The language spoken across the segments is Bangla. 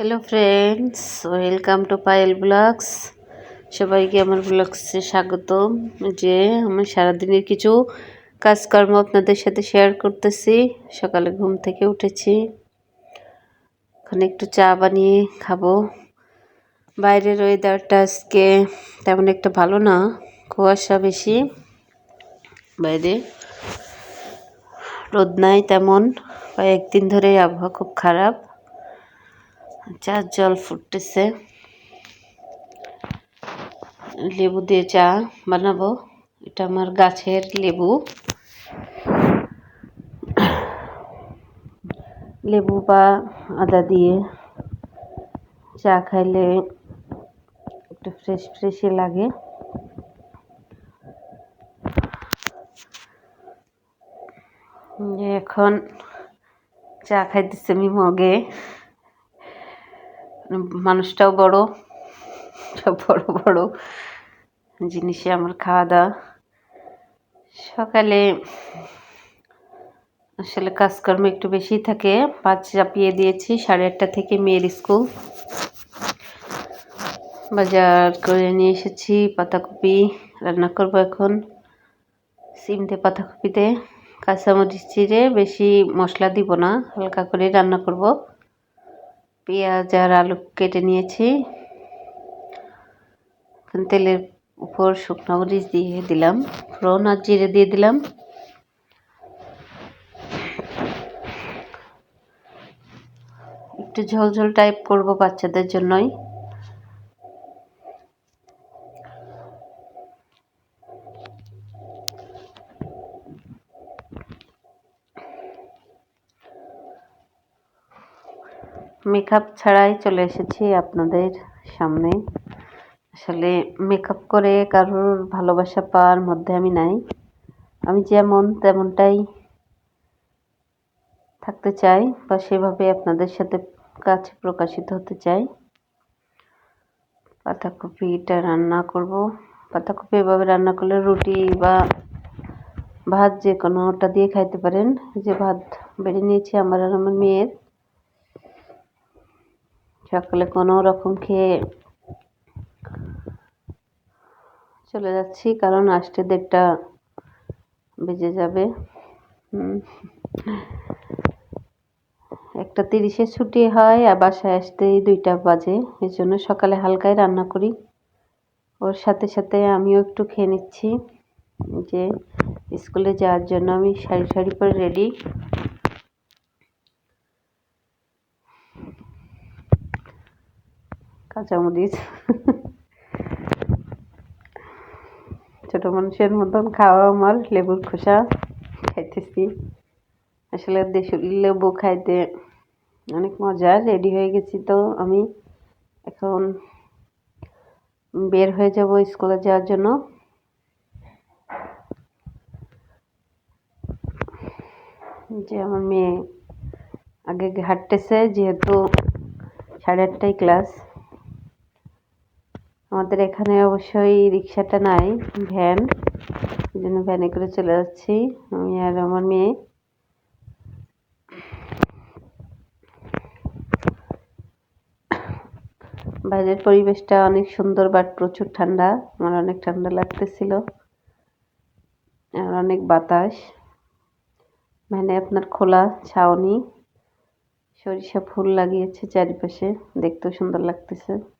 Hello friends welcome to Payel blogs সবাইকে আমার ব্লগসে স্বাগতম। যে আমি সারাদিনের কিছু কাজকর্ম আপনাদের সাথে শেয়ার করতেছি। সকালে ঘুম থেকে উঠেছি। ওখানে একটু চা বানিয়ে খাব। বাইরের ওয়েদারটা আজকে তেমন একটা ভালো না, কুয়াশা বেশি। বাইরে রোদ নাই তেমন। কয়েকদিন ধরে আবহাওয়া খুব খারাপ। চার জল ফুটতেছে। লেবু দিয়ে চা বানাবো। এটা আমার গাছের লেবু। লেবু বা আদা দিয়ে চা খাইলে একটু ফ্রেশ ফ্রেশই লাগে। এখন চা খাইতেছে আমি মগে। মানুষটাও বড়, সব বড় বড় জিনিসে আমার খাওয়া দাওয়া সকালে আসলে কাজকর্ম একটু বেশি থাকে পাঁচ চাপিয়ে দিয়েছি সাড়ে আটটা থেকে মেয়ের স্কুল। বাজার করে নিয়ে এসেছি পাতাকপি, রান্না করব এখন সিম দিয়ে পাতাকপিতে। কাঁচামরিচ চিড়ে বেশি মশলা দিব না, হালকা করে রান্না করব। পেঁয়াজ আর আলু কেটে নিয়েছি। তেলের উপর শুকনো মরিচ দিয়ে দিলাম, ফোড়ন আর জিরে দিয়ে দিলাম। একটু ঝোল ঝোল টাইপ করব বাচ্চাদের জন্যই। মেকআপ ছাড়াই চলে এসেছি আপনাদের সামনে। আসলে মেকআপ করে কারোর ভালোবাসা পাওয়ার মধ্যে আমি নাই। আমি যেমন তেমনটাই থাকতে চাই বা সেভাবে আপনাদের সাথে কাছে প্রকাশিত হতে চাই। পাতাকপিটা রান্না করব। পাতাকপি এভাবে রান্না করলে রুটি বা ভাত যে কোনোটা দিয়ে খাইতে পারেন। যে ভাত বেড়ে নিয়েছি আমার আর আমার মেয়ের। সকালে কোনো রকম খেয়ে চলে যাচ্ছি, কারণ আসতে দেড়টা বেজে যাবে। একটা তিরিশে ছুটি হয়, আর বাসায় আসতেই দুইটা বাজে। এই জন্য সকালে হালকায় রান্না করি। ওর সাথে সাথে আমিও একটু খেয়ে নিচ্ছি। যে স্কুলে যাওয়ার জন্য আমি শাড়ি শাড়ি পরে রেডি। কাঁচামরিচ ছোট মানুষের মতন খাওয়া আমার, লেবুর খোসা খাইতেছি। আসলে দেশের লেবু খাইতে অনেক মজা রেডি হয়ে গেছি তো আমি। এখন বের হয়ে যাব স্কুলে যাওয়ার জন্য। যে আমার মেয়ে আগে হাঁটতেছে, যেহেতু সাড়ে আটটায় ক্লাস। আমাদের এখানে অবশ্যই রিক্সাটা নাই, ভ্যান, এই জন্য ভ্যানে করে চলে যাচ্ছি, আমি আর আমার মেয়ে। বাইরের পরিবেশটা অনেক সুন্দর বাট প্রচুর ঠান্ডা, আমার অনেক ঠান্ডা লাগতেছিল। আর অনেক বাতাস। মানে আপনার খোলা ছাউনি, সরিষা ফুল লাগিয়েছে চারিপাশে, দেখতেও সুন্দর লাগতেছে।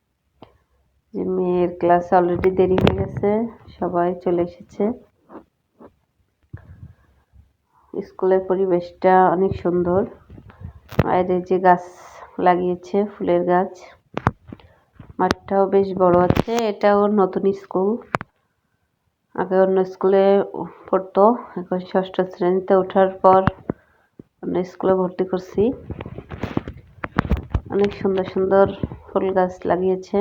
যে মেয়ের ক্লাস অলরেডি দেরি হয়ে গেছে, সবাই চলে এসেছে। স্কুলের পরিবেশটা অনেক সুন্দর। বাইরে যে গাছ লাগিয়েছে, ফুলের গাছ, মাঠটাও বেশ বড় আছে, এটাও নতুন স্কুল। আগে অন্য স্কুলে পড়তো, এখন ষষ্ঠ শ্রেণীতে ওঠার পর অন্য স্কুলে ভর্তি করছি। অনেক সুন্দর সুন্দর ফুল গাছ লাগিয়েছে।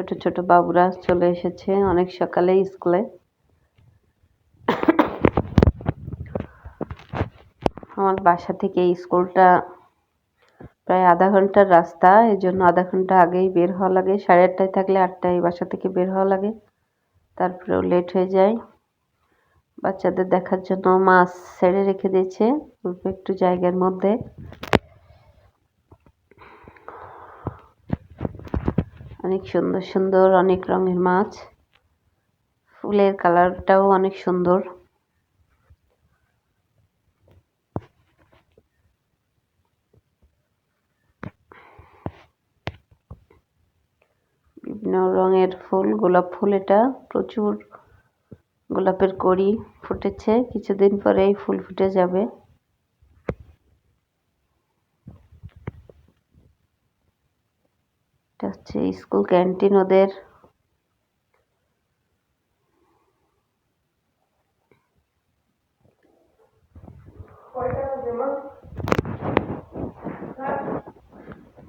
ছোট ছোট বাবুরা চলে এসেছে অনেক সকালে স্কুলে। আমার বাসা থেকে স্কুলটা প্রায় আধা ঘণ্টার রাস্তা এই জন্য আধা ঘণ্টা আগেই বের হওয়া লাগে। সাড়ে আটটায় থাকলে আটটায় বাসা থেকে বের হওয়া লাগে, তারপরেও লেট হয়ে যায়। বাচ্চাদের দেখার জন্য মাছ ছেড়ে রেখে দিয়েছে, একটু জায়গার মধ্যে। অনেক সুন্দর সুন্দর অনেক রঙের মাছ। ফুলের কালারটাও অনেক সুন্দর। বিভিন্ন রঙের ফুল, গোলাপ ফুল এটা। প্রচুর গোলাপের কড়ি ফুটেছে। কিছুদিন পরেই ফুল ফুটে যাবে এটা হচ্ছে স্কুল ক্যান্টিন ওদের।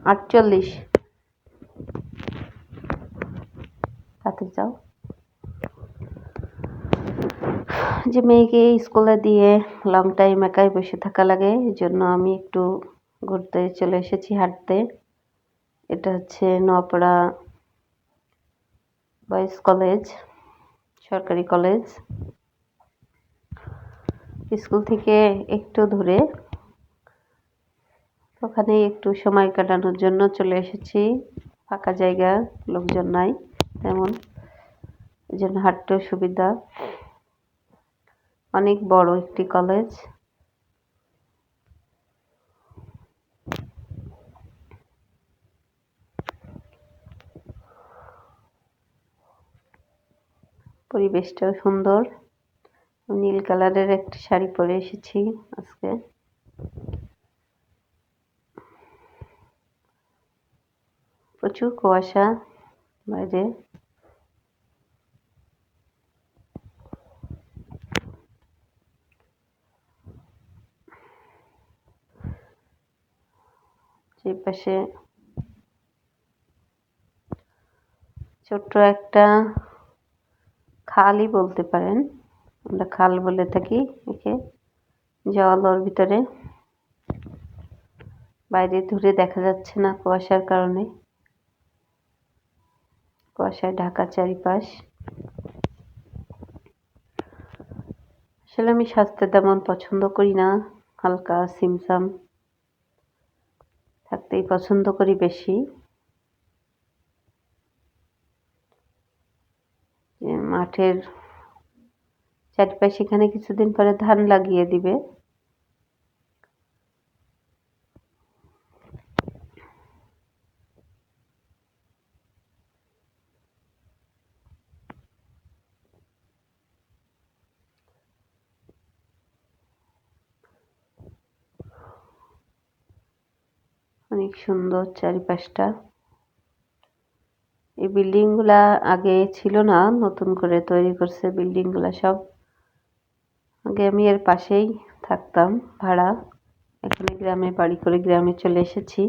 আটচল্লিশ। তাতে যাও। যে মেয়েকে স্কুলে দিয়ে লং টাইম একাই বসে থাকা লাগে, এই জন্য আমি একটু ঘুরতে চলে এসেছি হাঁটতে। এটা হচ্ছে নপড়া বয়েজ কলেজ, সরকারি কলেজ। স্কুল থেকে একটু দূরে। ওখানে একটু সময় কাটানোর জন্য চলে এসেছি। ফাঁকা জায়গা, লোকজন নাই তেমন। এই জন্য হাঁটতেও সুবিধা। অনেক বড় একটি কলেজ। পরিবেশটাও সুন্দর। নীল কালারের একটি শাড়ি পরে এসেছি আজকে। প্রচুর কুয়াশা বাইরে। যে পাশে ছোট্ট একটা খালই বলতে পারেন। আমরা খাল বলে থাকি একে। জল ওর ভিতরে। বাইরে দূরে দেখা যাচ্ছে না কুয়াশার কারণে। কুয়াশায় ঢাকা চারিপাশ। আসলে আমি স্বাস্থ্য তেমন পছন্দ করি না। হালকা সিমসাম। থাকতেই পছন্দ করি বেশি। মাঠের চারিপাশে এখানে কিছুদিন পরে ধান লাগিয়ে দিবে। অনেক সুন্দর চারিপাশটা। এই বিল্ডিংগুলা আগে ছিল না, নতুন করে তৈরি করছে বিল্ডিংগুলা সব। আগে আমি এর পাশেই থাকতাম, ভাড়া। এখানে গ্রামে বাড়ি করে গ্রামে চলে এসেছি।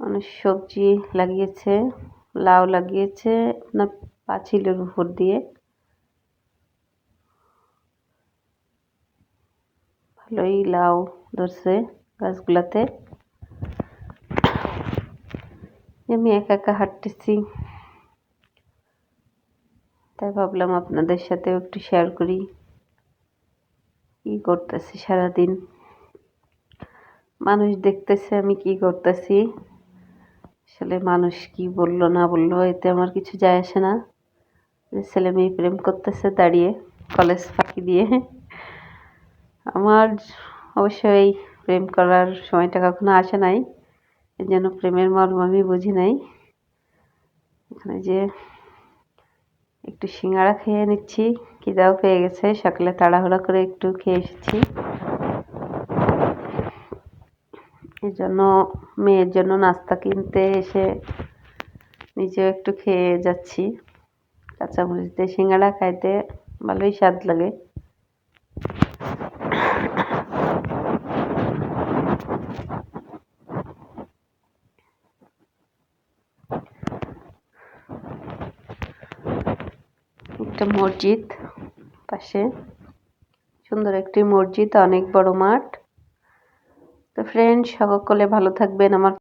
অনেক সবজি লাগিয়েছে, লাউ লাগিয়েছে, না পাঁচিলের উপর দিয়ে। ভালোই লাউ ধরছে গাছগুলাতে আমি একা একা হাঁটতেছি তাই ভাবলাম আপনাদের সাথেও একটু শেয়ার করি কি করতেছি সারাদিন মানুষ দেখতেছে আমি কি করতেছি আসলে মানুষ কি বলল না বলল এতে আমার কিছু যায় আসে না ছেলে মেয়ে প্রেম করতেছে দাঁড়িয়ে কলেজ ফাঁকি দিয়ে আমার অবশ্যই প্রেম করার সময়টা কখনো আসে নাই। এই জন্য প্রেমের মর্ম আমি বুঝি নাই। এখানে যে একটু সিঙ্গাড়া খেয়ে নিচ্ছি, খিদাও পেয়ে গেছে। সকালে তাড়াহুড়া করে একটু খেয়ে এসেছি। এই জন্য মেয়ের জন্য নাস্তা কিনতে এসে নিজেও একটু খেয়ে যাচ্ছি। কাঁচামরিচ দিয়ে সিঙ্গাড়া খাইতে ভালোই স্বাদ লাগে। একটা মসজিদ পাশে। সুন্দর একটি মসজিদ, অনেক বড় মাঠ। তো ফ্রেন্ড সকলে ভালো থাকবেন। আমার